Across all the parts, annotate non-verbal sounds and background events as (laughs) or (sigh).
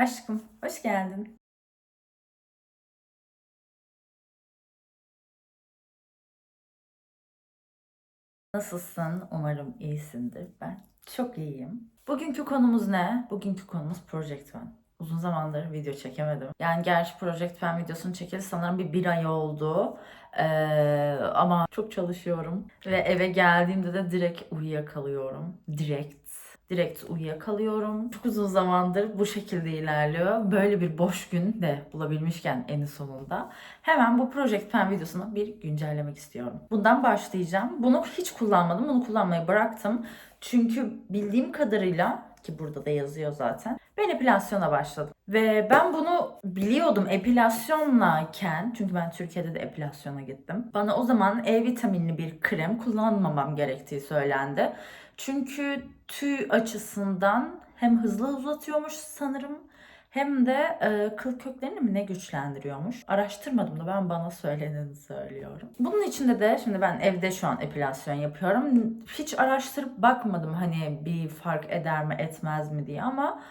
Aşkım, hoş geldin. Nasılsın? Umarım iyisindir. Ben çok iyiyim. Bugünkü konumuz ne? Bugünkü konumuz Project Pen. Uzun zamandır video çekemedim. Yani gerçi Project Pen videosunu çekeli sanırım bir bir ay oldu. Ee, ama çok çalışıyorum. Ve eve geldiğimde de direkt uyuyakalıyorum. Direkt. Direkt uyuyakalıyorum. Çok uzun zamandır bu şekilde ilerliyor. Böyle bir boş gün de bulabilmişken en sonunda. Hemen bu Project Pen videosunu bir güncellemek istiyorum. Bundan başlayacağım. Bunu hiç kullanmadım. Bunu kullanmayı bıraktım. Çünkü bildiğim kadarıyla ki burada da yazıyor zaten. Ben epilasyona başladım. Ve ben bunu biliyordum epilasyonlayken çünkü ben Türkiye'de de epilasyona gittim. Bana o zaman E vitaminli bir krem kullanmamam gerektiği söylendi. Çünkü tüy açısından hem hızlı uzatıyormuş sanırım hem de e, kıl köklerini mi ne güçlendiriyormuş. Araştırmadım da ben bana söyleneni söylüyorum. Bunun içinde de şimdi ben evde şu an epilasyon yapıyorum. Hiç araştırıp bakmadım hani bir fark eder mi etmez mi diye ama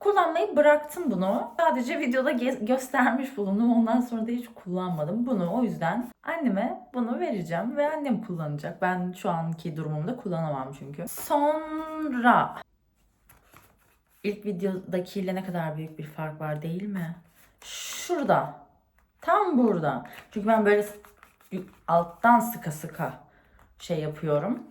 kullanmayı bıraktım bunu. Sadece videoda göstermiş bulundum. Ondan sonra da hiç kullanmadım. Bunu o yüzden anneme bunu vereceğim ve annem kullanacak. Ben şu anki durumumda kullanamam çünkü. Sonra İlk videodakiyle ne kadar büyük bir fark var değil mi? Şurada. Tam burada. Çünkü ben böyle alttan sıka sıka şey yapıyorum.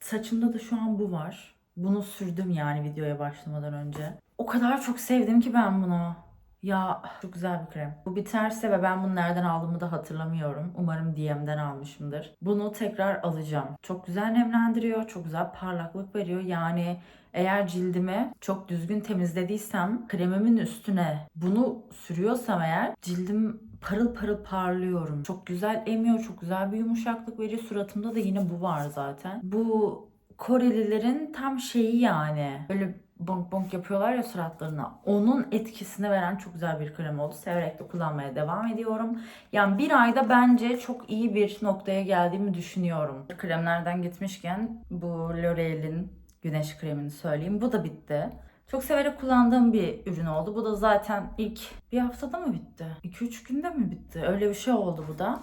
Saçımda da şu an bu var. Bunu sürdüm yani videoya başlamadan önce. O kadar çok sevdim ki ben bunu. Ya çok güzel bir krem. Bu biterse ve ben bunu nereden aldığımı da hatırlamıyorum. Umarım DM'den almışımdır. Bunu tekrar alacağım. Çok güzel nemlendiriyor. Çok güzel parlaklık veriyor. Yani eğer cildimi çok düzgün temizlediysem kremimin üstüne bunu sürüyorsam eğer cildim parıl parıl parlıyorum. Çok güzel emiyor, çok güzel bir yumuşaklık veriyor. Suratımda da yine bu var zaten. Bu Korelilerin tam şeyi yani. Böyle bonk bonk yapıyorlar ya suratlarına. Onun etkisini veren çok güzel bir krem oldu. Severek de kullanmaya devam ediyorum. Yani bir ayda bence çok iyi bir noktaya geldiğimi düşünüyorum. Kremlerden gitmişken bu L'Oreal'in güneş kremini söyleyeyim. Bu da bitti. Çok severek kullandığım bir ürün oldu. Bu da zaten ilk bir haftada mı bitti? 2-3 günde mi bitti? Öyle bir şey oldu bu da.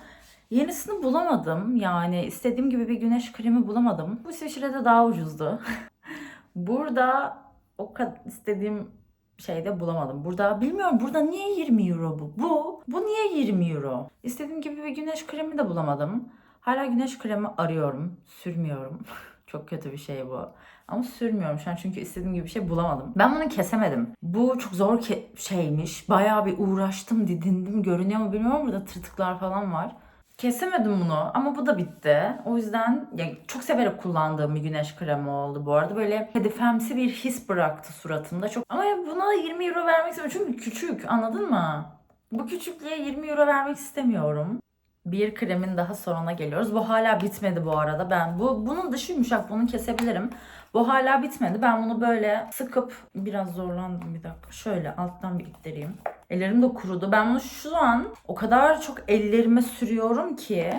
Yenisini bulamadım. Yani istediğim gibi bir güneş kremi bulamadım. Bu İsviçre'de daha ucuzdu. (laughs) Burada o kadar istediğim şeyde bulamadım. Burada bilmiyorum burada niye 20 euro bu? Bu bu niye 20 euro? İstediğim gibi bir güneş kremi de bulamadım. Hala güneş kremi arıyorum. Sürmüyorum. (laughs) Çok kötü bir şey bu. Ama sürmüyorum şu an çünkü istediğim gibi bir şey bulamadım. Ben bunu kesemedim. Bu çok zor ke- şeymiş. Bayağı bir uğraştım, didindim. Görünüyor mu bilmiyorum. Burada tırtıklar falan var. Kesemedim bunu ama bu da bitti. O yüzden ya çok severek kullandığım bir güneş kremi oldu bu arada. Böyle hedefemsi bir his bıraktı suratımda. Çok ama buna da 20 euro vermek istemiyorum çünkü küçük anladın mı? Bu küçüklüğe 20 euro vermek istemiyorum. Bir kremin daha sonuna geliyoruz. Bu hala bitmedi bu arada. Ben bu bunun dışı yumuşak. Bunu kesebilirim. Bu hala bitmedi. Ben bunu böyle sıkıp biraz zorlandım bir dakika. Şöyle alttan bir ittireyim. Ellerim de kurudu. Ben bunu şu an o kadar çok ellerime sürüyorum ki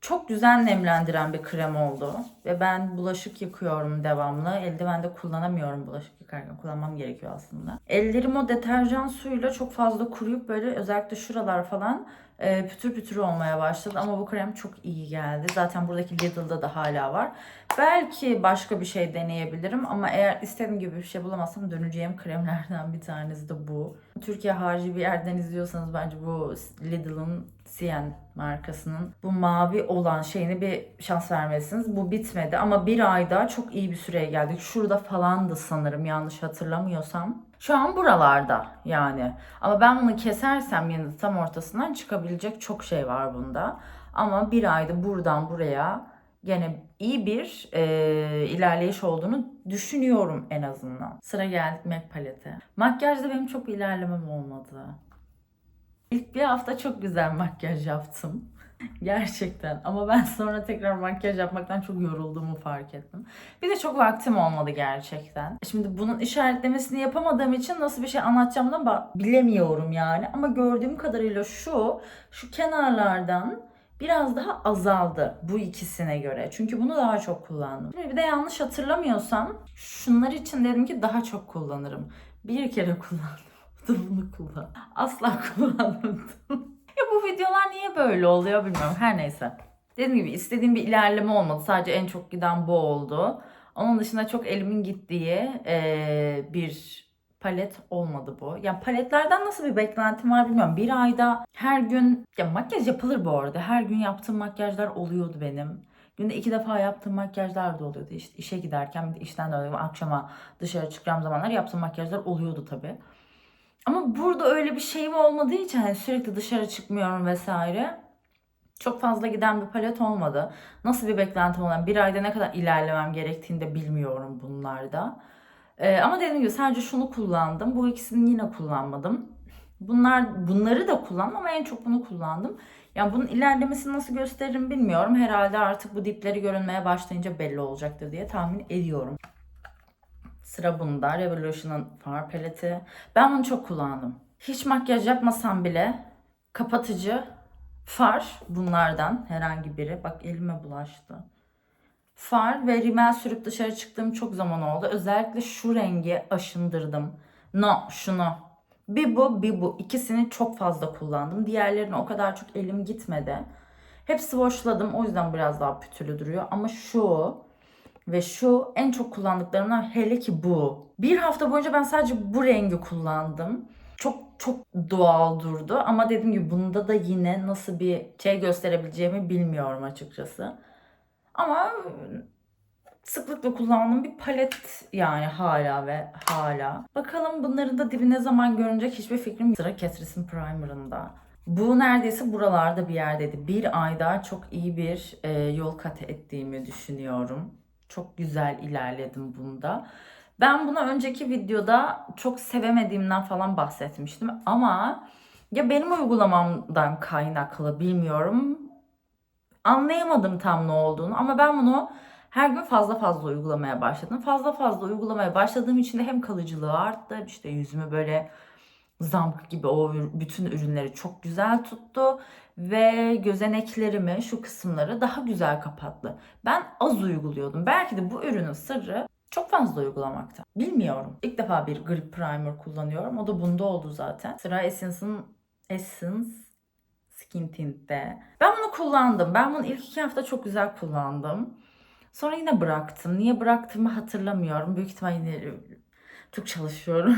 çok güzel nemlendiren bir krem oldu. Ve ben bulaşık yıkıyorum devamlı. Eldiven de kullanamıyorum bulaşık yıkarken. Kullanmam gerekiyor aslında. Ellerim o deterjan suyuyla çok fazla kuruyup böyle özellikle şuralar falan e, pütür pütür olmaya başladı. Ama bu krem çok iyi geldi. Zaten buradaki Lidl'da da hala var. Belki başka bir şey deneyebilirim ama eğer istediğim gibi bir şey bulamazsam döneceğim kremlerden bir tanesi de bu. Türkiye harici bir yerden izliyorsanız bence bu Lidl'ın Sien markasının bu mavi olan şeyini bir şans vermelisiniz. Bu bitmedi ama bir ayda çok iyi bir süreye geldik. Şurada falandı sanırım yanlış hatırlamıyorsam. Şu an buralarda yani. Ama ben bunu kesersem yine tam ortasından çıkabilecek çok şey var bunda. Ama bir ayda buradan buraya gene iyi bir e, ilerleyiş olduğunu düşünüyorum en azından. Sıra geldik MAC palete. Makyajda benim çok ilerlemem olmadı. İlk bir hafta çok güzel makyaj yaptım. (laughs) Gerçekten ama ben sonra tekrar makyaj yapmaktan çok yorulduğumu fark ettim. Bir de çok vaktim olmadı gerçekten. Şimdi bunun işaretlemesini yapamadığım için nasıl bir şey anlatacağımdan bilemiyorum yani. Ama gördüğüm kadarıyla şu, şu kenarlardan biraz daha azaldı bu ikisine göre. Çünkü bunu daha çok kullandım. Şimdi bir de yanlış hatırlamıyorsam şunlar için dedim ki daha çok kullanırım. Bir kere kullandım. (laughs) da bunu kullan. Asla kullanmadım. (laughs) ya bu videolar niye böyle oluyor bilmiyorum. Her neyse. Dediğim gibi istediğim bir ilerleme olmadı. Sadece en çok giden bu oldu. Onun dışında çok elimin gittiği eee, bir palet olmadı bu. Ya paletlerden nasıl bir beklentim var bilmiyorum. Bir ayda her gün ya makyaj yapılır bu arada. Her gün yaptığım makyajlar oluyordu benim. Günde iki defa yaptığım makyajlar da oluyordu. İşte işe giderken bir de işten dönüyorum. Akşama dışarı çıkacağım zamanlar yaptığım makyajlar oluyordu tabii. Ama burada öyle bir şeyim olmadığı için hani sürekli dışarı çıkmıyorum vesaire. Çok fazla giden bir palet olmadı. Nasıl bir beklentim olan bir ayda ne kadar ilerlemem gerektiğini de bilmiyorum bunlarda. Ee, ama dediğim gibi sadece şunu kullandım. Bu ikisini yine kullanmadım. Bunlar bunları da kullandım ama en çok bunu kullandım. Yani bunun ilerlemesini nasıl gösteririm bilmiyorum. Herhalde artık bu dipleri görünmeye başlayınca belli olacaktır diye tahmin ediyorum. Sıra bunda. Revolution'ın far paleti. Ben bunu çok kullandım. Hiç makyaj yapmasam bile kapatıcı far bunlardan herhangi biri. Bak elime bulaştı. Far ve rimel sürüp dışarı çıktığım çok zaman oldu. Özellikle şu rengi aşındırdım. No şunu. Bir bu bir bu. İkisini çok fazla kullandım. Diğerlerine o kadar çok elim gitmedi. Hep swatchladım. O yüzden biraz daha pütürlü duruyor. Ama şu ve şu en çok kullandıklarımdan hele ki bu. Bir hafta boyunca ben sadece bu rengi kullandım. Çok çok doğal durdu ama dediğim gibi bunda da yine nasıl bir şey gösterebileceğimi bilmiyorum açıkçası. Ama sıklıkla kullandığım bir palet yani hala ve hala. Bakalım bunların da dibi ne zaman görünecek hiçbir fikrim yok. Sıra Catrice'in Primer'ında. Bu neredeyse buralarda bir yerdeydi. Bir ayda çok iyi bir e, yol kat ettiğimi düşünüyorum. Çok güzel ilerledim bunda. Ben bunu önceki videoda çok sevemediğimden falan bahsetmiştim ama ya benim uygulamamdan kaynaklı bilmiyorum. Anlayamadım tam ne olduğunu ama ben bunu her gün fazla fazla uygulamaya başladım. Fazla fazla uygulamaya başladığım için de hem kalıcılığı arttı. İşte yüzümü böyle zamk gibi o bütün ürünleri çok güzel tuttu ve gözeneklerimi şu kısımları daha güzel kapattı. Ben az uyguluyordum. Belki de bu ürünün sırrı çok fazla uygulamakta. Bilmiyorum. İlk defa bir grip primer kullanıyorum. O da bunda oldu zaten. Sıra Essence'ın Essence Skin Tint'te. Ben bunu kullandım. Ben bunu ilk iki hafta çok güzel kullandım. Sonra yine bıraktım. Niye bıraktığımı hatırlamıyorum. Büyük ihtimalle çok çalışıyorum.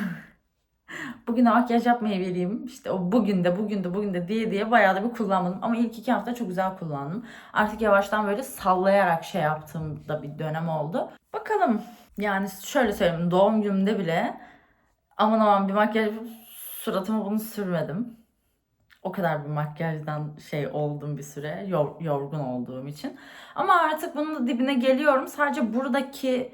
(laughs) Bugün de makyaj yapmaya vereyim. İşte o bugün de bugün de bugün de diye diye bayağı da bir kullanmadım. Ama ilk iki hafta çok güzel kullandım. Artık yavaştan böyle sallayarak şey yaptığım da bir dönem oldu. Bakalım. Yani şöyle söyleyeyim. Doğum günümde bile aman aman bir makyaj yapıp suratıma bunu sürmedim. O kadar bir makyajdan şey oldum bir süre. yor- yorgun olduğum için. Ama artık bunun da dibine geliyorum. Sadece buradaki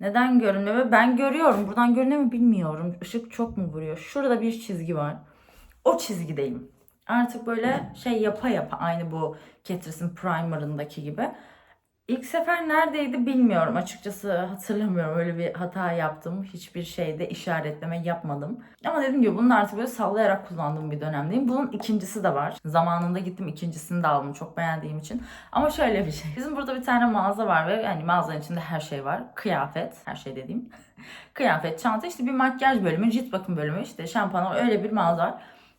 neden görünmüyor? Ben görüyorum. Buradan görünüyor mu bilmiyorum. Işık çok mu vuruyor? Şurada bir çizgi var. O çizgideyim. Artık böyle şey yapa yapa aynı bu Catrice'in Primer'ındaki gibi. İlk sefer neredeydi bilmiyorum açıkçası hatırlamıyorum öyle bir hata yaptım. Hiçbir şeyde işaretleme yapmadım. Ama dediğim gibi bunu artık böyle sallayarak kullandığım bir dönemdeyim. Bunun ikincisi de var. Zamanında gittim ikincisini de aldım çok beğendiğim için. Ama şöyle bir şey. Bizim burada bir tane mağaza var ve yani mağazanın içinde her şey var. Kıyafet, her şey dediğim. (laughs) Kıyafet, çanta, işte bir makyaj bölümü, cilt bakım bölümü, işte şampuan öyle bir mağaza var.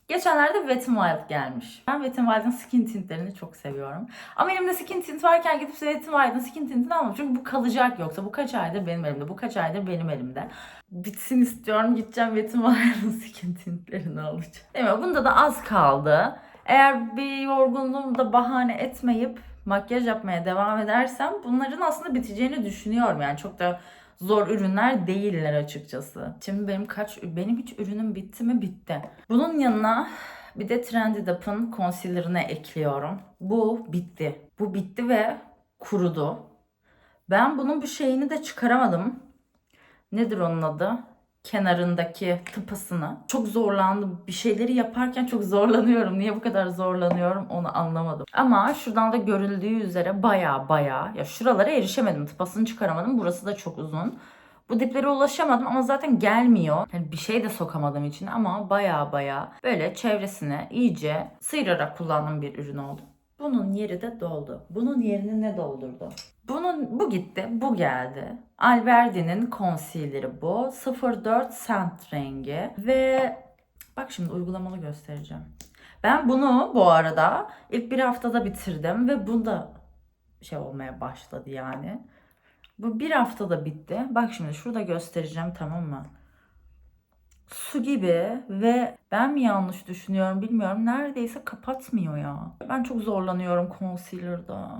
Geçenlerde Wet n Wild gelmiş. Ben Wet n Wild'ın skin tintlerini çok seviyorum. Ama elimde skin tint varken gidip Wet n Wild'ın skin tintini almam. Çünkü bu kalacak yoksa. Bu kaç aydır benim elimde. Bu kaç aydır benim elimde. Bitsin istiyorum. Gideceğim Wet n Wild'ın (laughs) skin tintlerini alacağım. Değil mi? Bunda da az kaldı. Eğer bir yorgunluğumu da bahane etmeyip makyaj yapmaya devam edersem bunların aslında biteceğini düşünüyorum. Yani çok da zor ürünler değiller açıkçası. Şimdi benim kaç benim hiç ürünüm bitti mi? Bitti. Bunun yanına bir de Trendy Dap'ın concealer'ını ekliyorum. Bu bitti. Bu bitti ve kurudu. Ben bunun bu şeyini de çıkaramadım. Nedir onun adı? Kenarındaki tıpasını. Çok zorlandım. Bir şeyleri yaparken çok zorlanıyorum. Niye bu kadar zorlanıyorum onu anlamadım. Ama şuradan da görüldüğü üzere baya baya ya şuralara erişemedim. Tıpasını çıkaramadım. Burası da çok uzun. Bu diplere ulaşamadım ama zaten gelmiyor. Hani bir şey de sokamadım içine ama baya baya böyle çevresine iyice sıyırarak kullandığım bir ürün oldu. Bunun yeri de doldu. Bunun yerini ne doldurdu? Bunun bu gitti, bu geldi. Alberdi'nin concealer'ı bu. 04 Scent rengi ve Bak şimdi uygulamalı göstereceğim. Ben bunu bu arada ilk bir haftada bitirdim ve bu da şey olmaya başladı yani. Bu bir haftada bitti. Bak şimdi şurada göstereceğim tamam mı? Su gibi ve ben mi yanlış düşünüyorum bilmiyorum. Neredeyse kapatmıyor ya. Ben çok zorlanıyorum concealer'da.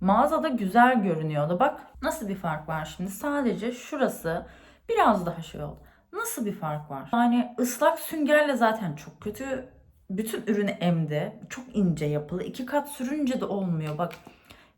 Mağazada güzel görünüyordu. Bak nasıl bir fark var şimdi. Sadece şurası biraz daha şey oldu. Nasıl bir fark var? Yani ıslak süngerle zaten çok kötü. Bütün ürünü emdi. Çok ince yapılı. İki kat sürünce de olmuyor. Bak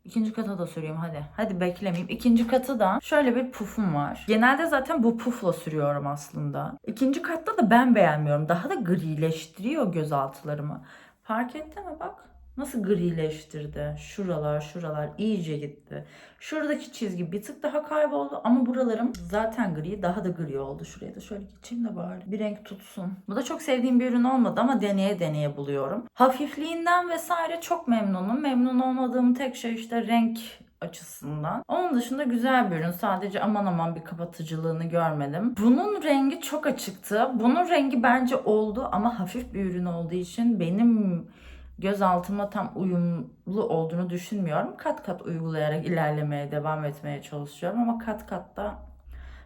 İkinci kata da süreyim hadi. Hadi beklemeyeyim. İkinci katı da şöyle bir pufum var. Genelde zaten bu pufla sürüyorum aslında. İkinci katta da ben beğenmiyorum. Daha da grileştiriyor gözaltılarımı. Fark etti mi bak. Nasıl grileştirdi. Şuralar şuralar iyice gitti. Şuradaki çizgi bir tık daha kayboldu ama buralarım zaten gri daha da gri oldu. Şuraya da şöyle geçeyim de bari bir renk tutsun. Bu da çok sevdiğim bir ürün olmadı ama deneye deneye buluyorum. Hafifliğinden vesaire çok memnunum. Memnun olmadığım tek şey işte renk açısından. Onun dışında güzel bir ürün. Sadece aman aman bir kapatıcılığını görmedim. Bunun rengi çok açıktı. Bunun rengi bence oldu ama hafif bir ürün olduğu için benim gözaltıma tam uyumlu olduğunu düşünmüyorum. Kat kat uygulayarak ilerlemeye devam etmeye çalışıyorum ama kat kat da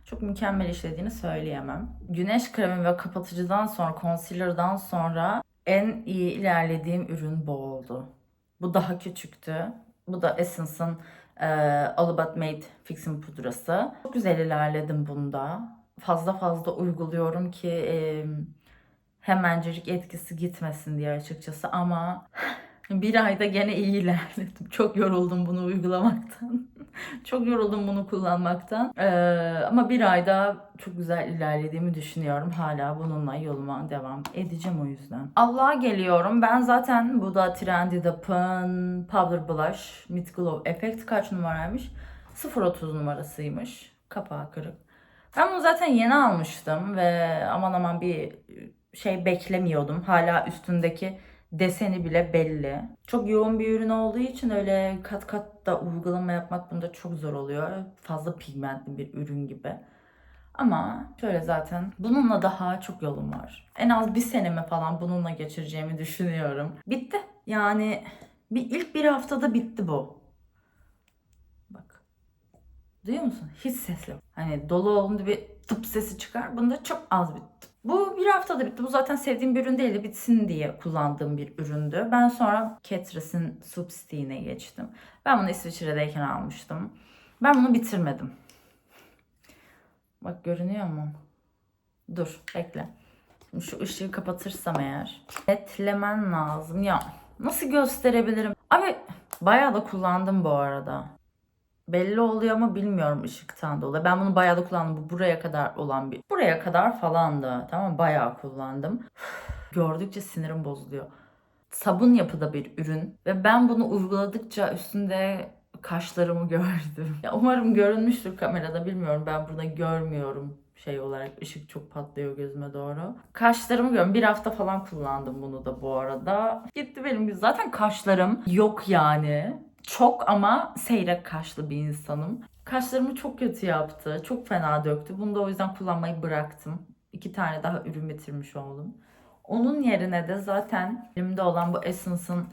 çok mükemmel işlediğini söyleyemem. Güneş kremi ve kapatıcıdan sonra, concealer'dan sonra en iyi ilerlediğim ürün bu oldu. Bu daha küçüktü. Bu da Essence'ın e, All About Made Fixing pudrası. Çok güzel ilerledim bunda. Fazla fazla uyguluyorum ki e, hemencecik etkisi gitmesin diye açıkçası ama (laughs) bir ayda gene iyi ilerledim. (laughs) Çok yoruldum bunu uygulamaktan. (laughs) çok yoruldum bunu kullanmaktan. Ee, ama bir ayda çok güzel ilerlediğimi düşünüyorum. Hala bununla yoluma devam edeceğim o yüzden. Allah'a geliyorum. Ben zaten bu da Trendy Dap'ın Powder Blush Mid Glow Effect kaç numaraymış? 0.30 numarasıymış. Kapağı kırık. Ben bunu zaten yeni almıştım ve aman aman bir şey beklemiyordum. Hala üstündeki deseni bile belli. Çok yoğun bir ürün olduğu için öyle kat kat da uygulama yapmak bunda çok zor oluyor. Fazla pigmentli bir ürün gibi. Ama şöyle zaten bununla daha çok yolum var. En az bir senemi falan bununla geçireceğimi düşünüyorum. Bitti. Yani bir ilk bir haftada bitti bu. Bak. Duyuyor musun? Hiç ses yok. Hani dolu olduğunda bir tıp sesi çıkar. Bunda çok az bitti. Bu bir haftada bitti. Bu zaten sevdiğim bir ürün değildi. Bitsin diye kullandığım bir üründü. Ben sonra Catrice'in Substick'ine geçtim. Ben bunu İsviçre'deyken almıştım. Ben bunu bitirmedim. Bak görünüyor mu? Dur bekle. Şimdi şu ışığı kapatırsam eğer. Netlemen lazım. Ya nasıl gösterebilirim? Abi bayağı da kullandım bu arada. Belli oluyor ama bilmiyorum ışıktan dolayı. Ben bunu bayağı da kullandım. Bu buraya kadar olan bir. Buraya kadar falandı. Tamam bayağı kullandım. (sighs) Gördükçe sinirim bozuluyor. Sabun yapıda bir ürün ve ben bunu uyguladıkça üstünde kaşlarımı (laughs) gördüm. Ya umarım görünmüştür kamerada bilmiyorum. Ben burada görmüyorum şey olarak ışık çok patlıyor gözüme doğru. Kaşlarımı görüyorum. Bir hafta falan kullandım bunu da bu arada. Gitti benim zaten kaşlarım yok yani. Çok ama seyrek kaşlı bir insanım. Kaşlarımı çok kötü yaptı. Çok fena döktü. Bunu da o yüzden kullanmayı bıraktım. İki tane daha ürün bitirmiş oldum. Onun yerine de zaten elimde olan bu Essence'ın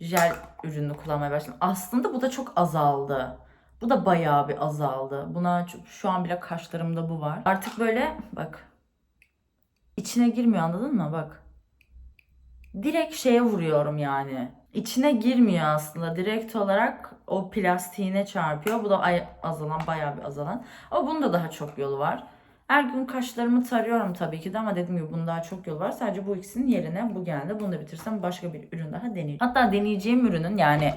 jel ürünü kullanmaya başladım. Aslında bu da çok azaldı. Bu da bayağı bir azaldı. Buna şu an bile kaşlarımda bu var. Artık böyle bak. içine girmiyor anladın mı? Bak. Direkt şeye vuruyorum yani. İçine girmiyor aslında. Direkt olarak o plastiğine çarpıyor. Bu da azalan bayağı bir azalan. Ama bunun da daha çok yolu var. Her gün kaşlarımı tarıyorum tabii ki de ama dediğim gibi bunun daha çok yolu var. Sadece bu ikisinin yerine bu geldi. Bunu da bitirsem başka bir ürün daha deneyeceğim. Hatta deneyeceğim ürünün yani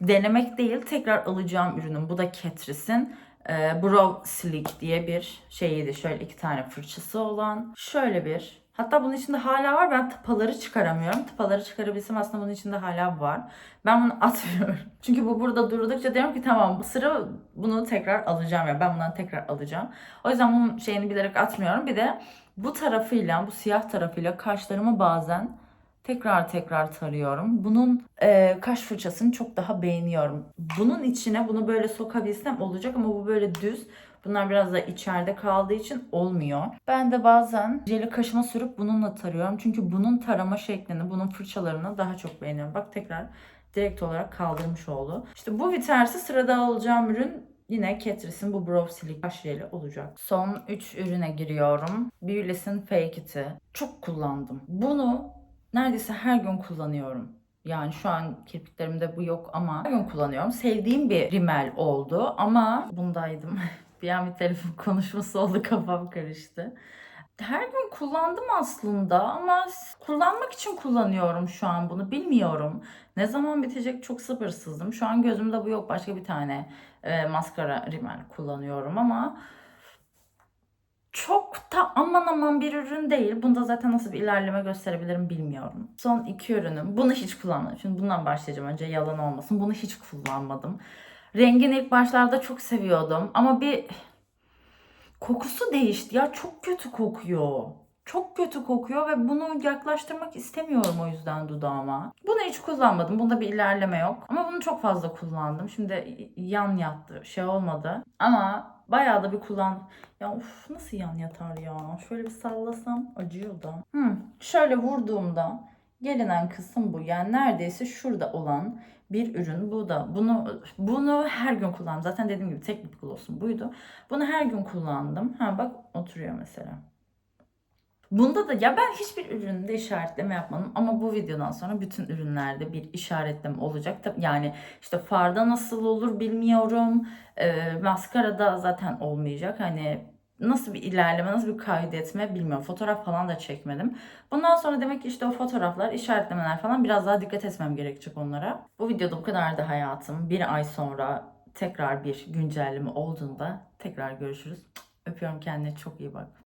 denemek değil tekrar alacağım ürünün. Bu da Catrice'in e, Brow Slick diye bir şeyiydi. Şöyle iki tane fırçası olan. Şöyle bir. Hatta bunun içinde hala var. Ben tıpaları çıkaramıyorum. Tıpaları çıkarabilsem aslında bunun içinde hala var. Ben bunu (laughs) atmıyorum. Çünkü bu burada durdukça diyorum ki tamam bu sıra bunu tekrar alacağım ya. Ben bundan tekrar alacağım. O yüzden bunun şeyini bilerek atmıyorum. Bir de bu tarafıyla, bu siyah tarafıyla kaşlarımı bazen tekrar tekrar tarıyorum. Bunun e, kaş fırçasını çok daha beğeniyorum. Bunun içine bunu böyle sokabilsem olacak ama bu böyle düz. Bunlar biraz da içeride kaldığı için olmuyor. Ben de bazen jeli kaşıma sürüp bununla tarıyorum. Çünkü bunun tarama şeklini, bunun fırçalarını daha çok beğeniyorum. Bak tekrar direkt olarak kaldırmış oldu. İşte bu Viters'i sırada alacağım ürün yine Catrice'in bu Brow Silk kaş jeli olacak. Son 3 ürüne giriyorum. Beauty's'in Fake It'i. Çok kullandım. Bunu neredeyse her gün kullanıyorum. Yani şu an kirpiklerimde bu yok ama her gün kullanıyorum. Sevdiğim bir rimel oldu ama bundaydım. (laughs) bir an bir telefon (laughs) konuşması oldu kafam karıştı. Her gün kullandım aslında ama kullanmak için kullanıyorum şu an bunu bilmiyorum. Ne zaman bitecek çok sabırsızdım. Şu an gözümde bu yok başka bir tane e, maskara rimel kullanıyorum ama çok da aman aman bir ürün değil. Bunda zaten nasıl bir ilerleme gösterebilirim bilmiyorum. Son iki ürünüm. Bunu hiç kullanmadım. Şimdi bundan başlayacağım önce yalan olmasın. Bunu hiç kullanmadım. Rengini ilk başlarda çok seviyordum ama bir kokusu değişti ya. Çok kötü kokuyor. Çok kötü kokuyor ve bunu yaklaştırmak istemiyorum o yüzden dudağıma. Bunu hiç kullanmadım. Bunda bir ilerleme yok. Ama bunu çok fazla kullandım. Şimdi yan yattı. Şey olmadı. Ama bayağı da bir kullan... Ya of nasıl yan yatar ya? Şöyle bir sallasam acıyor da. Hmm, şöyle vurduğumda gelinen kısım bu. Yani neredeyse şurada olan bir ürün. Bu da bunu bunu her gün kullandım. Zaten dediğim gibi tek lip gloss'um buydu. Bunu her gün kullandım. Ha bak oturuyor mesela. Bunda da ya ben hiçbir üründe işaretleme yapmadım ama bu videodan sonra bütün ürünlerde bir işaretleme olacak. Yani işte farda nasıl olur bilmiyorum. Ee, maskarada zaten olmayacak. Hani nasıl bir ilerleme, nasıl bir kaydetme bilmiyorum. Fotoğraf falan da çekmedim. Bundan sonra demek ki işte o fotoğraflar, işaretlemeler falan biraz daha dikkat etmem gerekecek onlara. Bu videoda bu kadardı hayatım. Bir ay sonra tekrar bir güncelleme olduğunda tekrar görüşürüz. Öpüyorum kendine çok iyi bak.